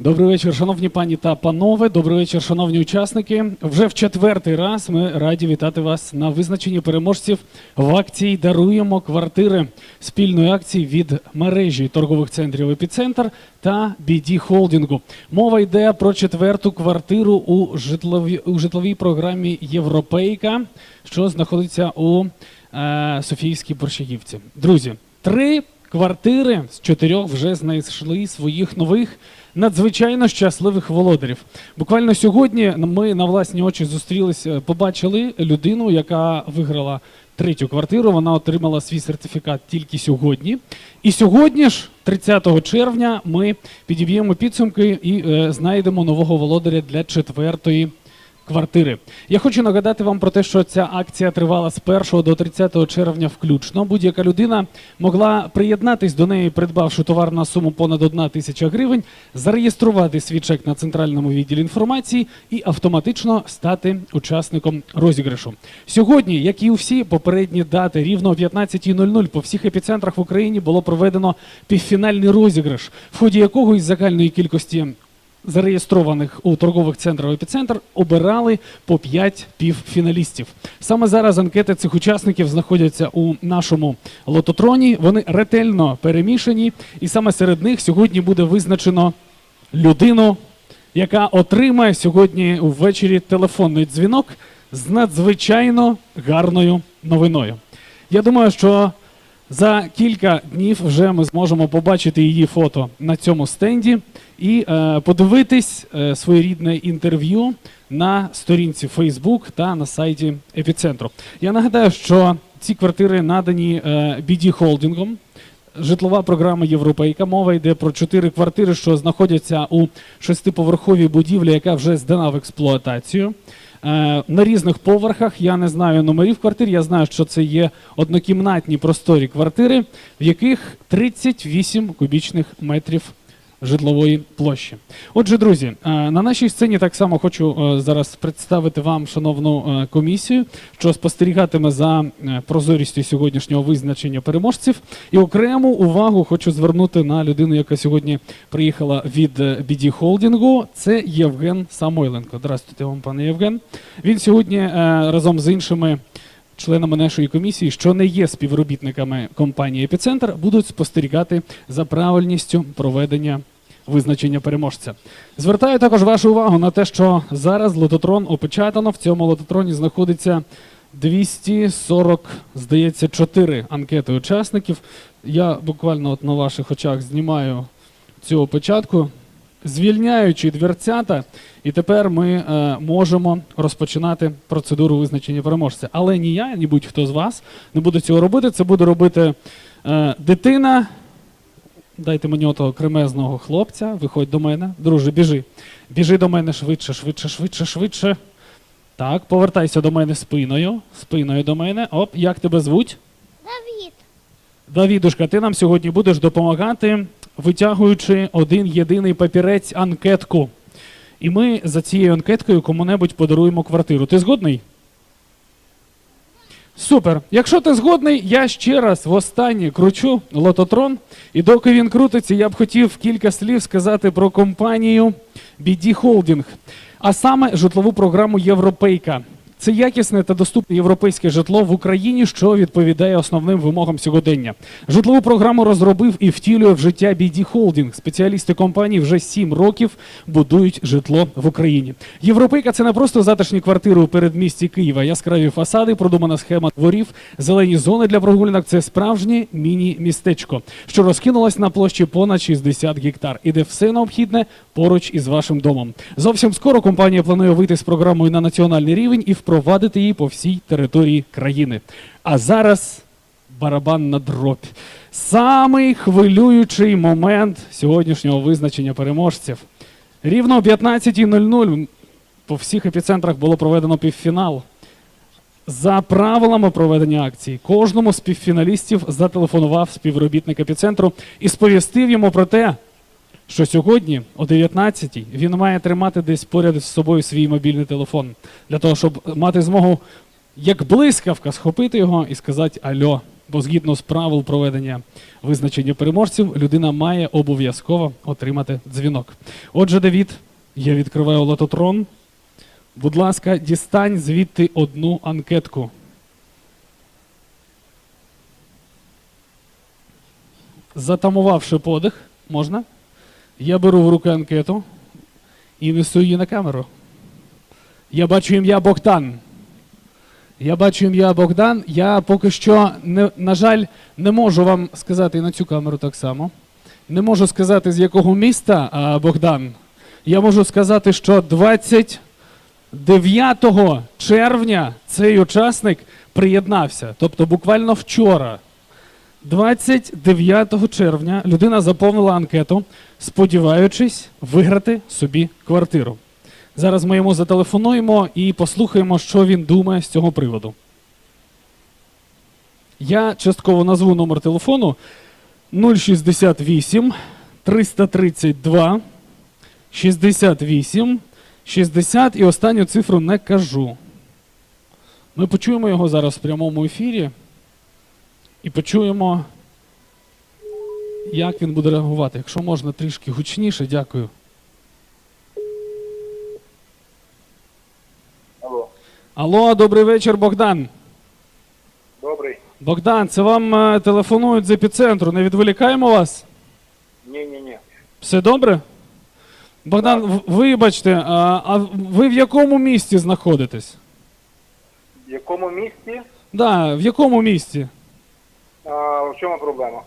Добрий вечір, шановні пані та панове. Добрий вечір, шановні учасники. Вже в четвертий раз ми раді вітати вас на визначенні переможців в акції Даруємо квартири спільної акції від мережі торгових центрів Епіцентр та BD Холдингу. Мова йде про четверту квартиру у житловій у житловій програмі Європейка, що знаходиться у е, Софійській Борщагівці. Друзі, три квартири з чотирьох вже знайшли своїх нових надзвичайно щасливих володарів. Буквально сьогодні ми на власні очі зустрілися, побачили людину, яка виграла третю квартиру. Вона отримала свій сертифікат тільки сьогодні. І сьогодні ж, 30 червня, ми підіб'ємо підсумки і е, знайдемо нового володаря для четвертої квартири. Я хочу нагадати вам про те, що ця акція тривала з 1 до 30 червня включно. Будь-яка людина могла приєднатись до неї, придбавши товар на суму понад 1 тисяча гривень, зареєструвати свій чек на центральному відділі інформації і автоматично стати учасником розіграшу. Сьогодні, як і у всі попередні дати, рівно о 15.00 по всіх епіцентрах в Україні було проведено півфінальний розіграш, в ході якого із загальної кількості зареєстрованих у торгових центрах епіцентр обирали по 5 півфіналістів. Саме зараз анкети цих учасників знаходяться у нашому лототроні. Вони ретельно перемішані, і саме серед них сьогодні буде визначено людину, яка отримає сьогодні ввечері телефонний дзвінок з надзвичайно гарною новиною. Я думаю, що за кілька днів вже ми зможемо побачити її фото на цьому стенді і е, подивитись е, своєрідне інтерв'ю на сторінці Facebook та на сайті епіцентру. Я нагадаю, що ці квартири надані е, BD Холдингом. Житлова програма Європейка. Мова йде про чотири квартири, що знаходяться у шестиповерховій будівлі, яка вже здана в експлуатацію. Е, На різних поверхах я не знаю номерів квартир. Я знаю, що це є однокімнатні просторі квартири, в яких 38 кубічних метрів житлової площі. Отже, друзі, е, на нашій сцені так само хочу е, зараз представити вам шановну е, комісію, що спостерігатиме за прозорістю сьогоднішнього визначення переможців. І окрему увагу хочу звернути на людину, яка сьогодні приїхала від BD Холдингу. Це Євген Самойленко. Здравствуйте вам, пане Євген. Він сьогодні разом з іншими членами нашої комісії, що не є співробітниками компанії Епіцентр, будуть спостерігати за правильністю проведення визначення переможця. Звертаю також вашу увагу на те, що зараз лототрон опечатано. В цьому лототроні знаходиться 240, здається, 4 анкети учасників. Я буквально от на ваших очах знімаю цю опечатку, звільняючи дверцята, і тепер ми е, можемо розпочинати процедуру визначення переможця. Але ні я, ні будь-хто з вас не буде цього робити. Це буде робити е, дитина. Дайте мені отого кремезного хлопця, виходь до мене. Друже, біжи. Біжи до мене швидше, швидше, швидше, швидше. Так, повертайся до мене спиною. Спиною до мене. Оп, як тебе звуть? Давід. Давідушка, ти нам сьогодні будеш допомагати, витягуючи один єдиний папірець анкетку. І ми за цією анкеткою кому-небудь подаруємо квартиру. Ти згодний? Супер. Якщо ти згодний, я ще раз востаннє кручу лототрон. І доки він крутиться, я б хотів кілька слів сказати про компанію BD Holding, а саме житлову програму Європейка. Це якісне та доступне європейське житло в Україні, що відповідає основним вимогам сьогодення. Житлову програму розробив і втілює в життя BD Holding. Спеціалісти компанії вже 7 років будують житло в Україні. Європейка це не просто затишні квартири у передмісті Києва, яскраві фасади, продумана схема дворів, зелені зони для прогулянок. Це справжнє міні-містечко, що розкинулось на площі понад 60 гектар, і де все необхідне поруч із вашим домом. Зовсім скоро компанія планує вийти з програмою на національний рівень і впровадити її по всій території країни. А зараз барабан на дробь. Самий хвилюючий момент сьогоднішнього визначення переможців. Рівно о 15.00 по всіх епіцентрах було проведено півфінал. За правилами проведення акції, кожному з півфіналістів зателефонував співробітник епіцентру і сповістив йому про те, що сьогодні, о 19-й, він має тримати десь поряд з собою свій мобільний телефон для того, щоб мати змогу як блискавка схопити його і сказати Альо, Бо згідно з правил проведення визначення переможців, людина має обов'язково отримати дзвінок. Отже, Давід, я відкриваю лототрон. Будь ласка, дістань звідти одну анкетку. Затамувавши подих, можна? Я беру в руки анкету і несу її на камеру. Я бачу ім'я Богдан. Я бачу ім'я Богдан. Я поки що, не, на жаль, не можу вам сказати і на цю камеру так само. Не можу сказати, з якого міста а, Богдан. Я можу сказати, що 29 червня цей учасник приєднався. Тобто буквально вчора. 29 червня людина заповнила анкету, сподіваючись виграти собі квартиру. Зараз ми йому зателефонуємо і послухаємо, що він думає з цього приводу. Я частково назву номер телефону 068 332 68 60 і останню цифру не кажу. Ми почуємо його зараз в прямому ефірі і почуємо, як він буде реагувати. Якщо можна трішки гучніше, дякую. Алло, Алло, добрий вечір, Богдан. добрий. Богдан, це вам е, телефонують з епіцентру. Не відволікаємо вас? Ні, ні, ні. Все добре? Богдан, в- вибачте, а, а ви в якому місті знаходитесь? В якому місті? Да, в якому місті? А, в чому проблема?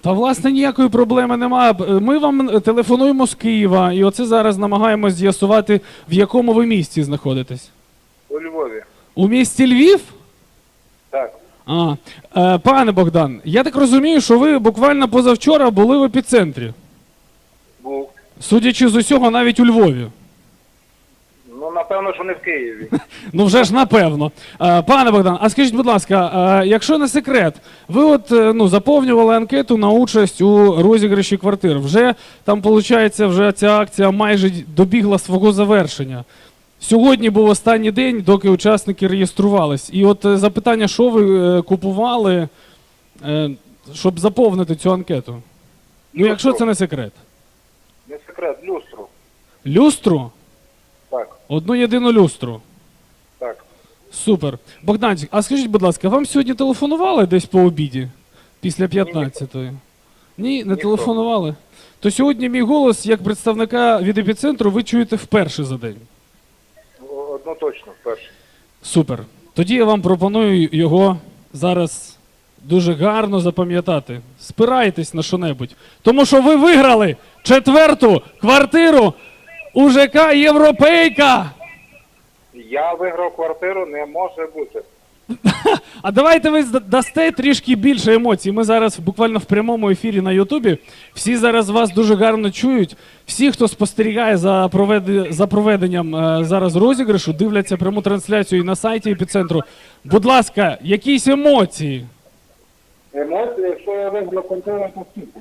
Та власне ніякої проблеми немає. Ми вам е, телефонуємо з Києва, і оце зараз намагаємось з'ясувати, в якому ви місті знаходитесь. У Львові. У місті Львів? Так. А, е, пане Богдан, я так розумію, що ви буквально позавчора були в епіцентрі. Був. Судячи з усього, навіть у Львові. Напевно, що не в Києві. Ну вже ж напевно. Е, Пане Богдан, а скажіть, будь ласка, е, якщо не секрет, ви от е, ну, заповнювали анкету на участь у розіграші квартир. Вже там, виходить, вже ця акція майже добігла свого завершення. Сьогодні був останній день, доки учасники реєструвались. І от е, запитання, що ви е, купували, е, щоб заповнити цю анкету? Ну, якщо це не секрет. Не секрет, люстру. Люстру? Так, Одну єдину люстру. так. Супер. Богданчик, а скажіть, будь ласка, вам сьогодні телефонували десь по обіді? Після 15-ї? Ні, не Ніхто. телефонували. То сьогодні мій голос, як представника від епіцентру, ви чуєте вперше за день. Одно точно, перше. Супер. Тоді я вам пропоную його зараз дуже гарно запам'ятати. Спирайтесь на що-небудь. Тому що ви виграли четверту квартиру у ЖК Європейка. Я виграв квартиру, не може бути. А давайте ви дасте трішки більше емоцій. Ми зараз буквально в прямому ефірі на Ютубі. Всі зараз вас дуже гарно чують. Всі, хто спостерігає за, проведи... за проведенням е, зараз розіграшу, дивляться пряму трансляцію і на сайті епіцентру. Будь ласка, якісь емоції. Емоції, якщо я виграв квартиру, то скільки?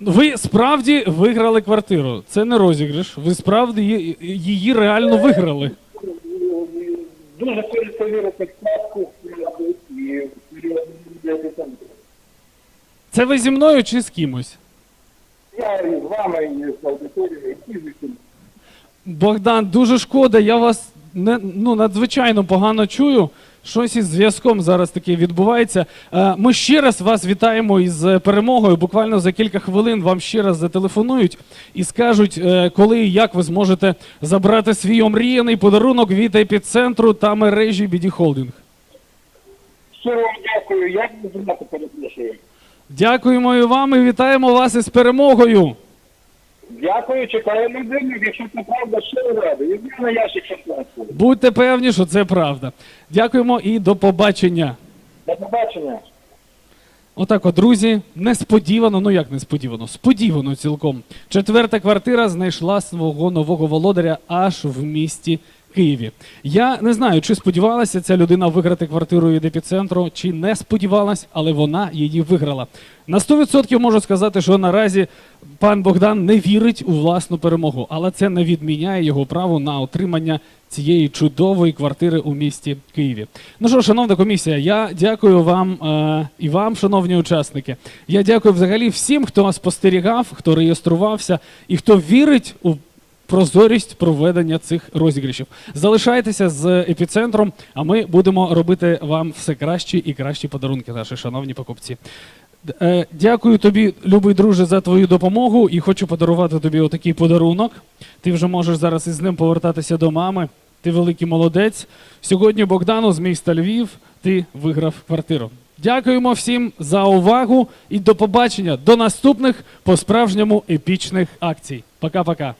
Ви справді виграли квартиру. Це не розіграш. Ви справді її- її реально виграли. Дуже хочеться вірити в сказку і в. Це ви зі мною чи з кимось? Я і з вами, і з аудиторією, і з усім. Богдан, дуже шкода, я вас не, ну, надзвичайно погано чую. Щось із зв'язком зараз таке відбувається. Е, Ми ще раз вас вітаємо із е, перемогою. Буквально за кілька хвилин вам ще раз зателефонують і скажуть, е, коли і як ви зможете забрати свій омріяний подарунок від епіцентру та мережі BD Holding. Щиро вам дякую, як ви знати перепрошую. Дякуємо і вам і вітаємо вас із перемогою. Дякую, чекаю на якщо це правда, що ради. І на ящик 16. Будьте певні, що це правда. Дякуємо і до побачення. До побачення. Отак, от, друзі, несподівано, ну як несподівано, сподівано цілком. Четверта квартира знайшла свого нового володаря аж в місті Києві. Я не знаю, чи сподівалася ця людина виграти квартиру від епіцентру, чи не сподівалась, але вона її виграла. На 100% можу сказати, що наразі пан Богдан не вірить у власну перемогу, але це не відміняє його право на отримання цієї чудової квартири у місті Києві. Ну що, шановна комісія, я дякую вам е, і вам, шановні учасники. Я дякую взагалі всім, хто спостерігав, хто реєструвався і хто вірить у прозорість проведення цих розіграшів. Залишайтеся з епіцентром, а ми будемо робити вам все кращі і кращі подарунки, наші шановні покупці. Е, Дякую тобі, любий друже, за твою допомогу. І хочу подарувати тобі отакий подарунок. Ти вже можеш зараз із ним повертатися до мами. Ти великий молодець. Сьогодні Богдану з міста Львів ти виграв квартиру. Дякуємо всім за увагу і до побачення до наступних по справжньому епічних акцій. Пока-пока.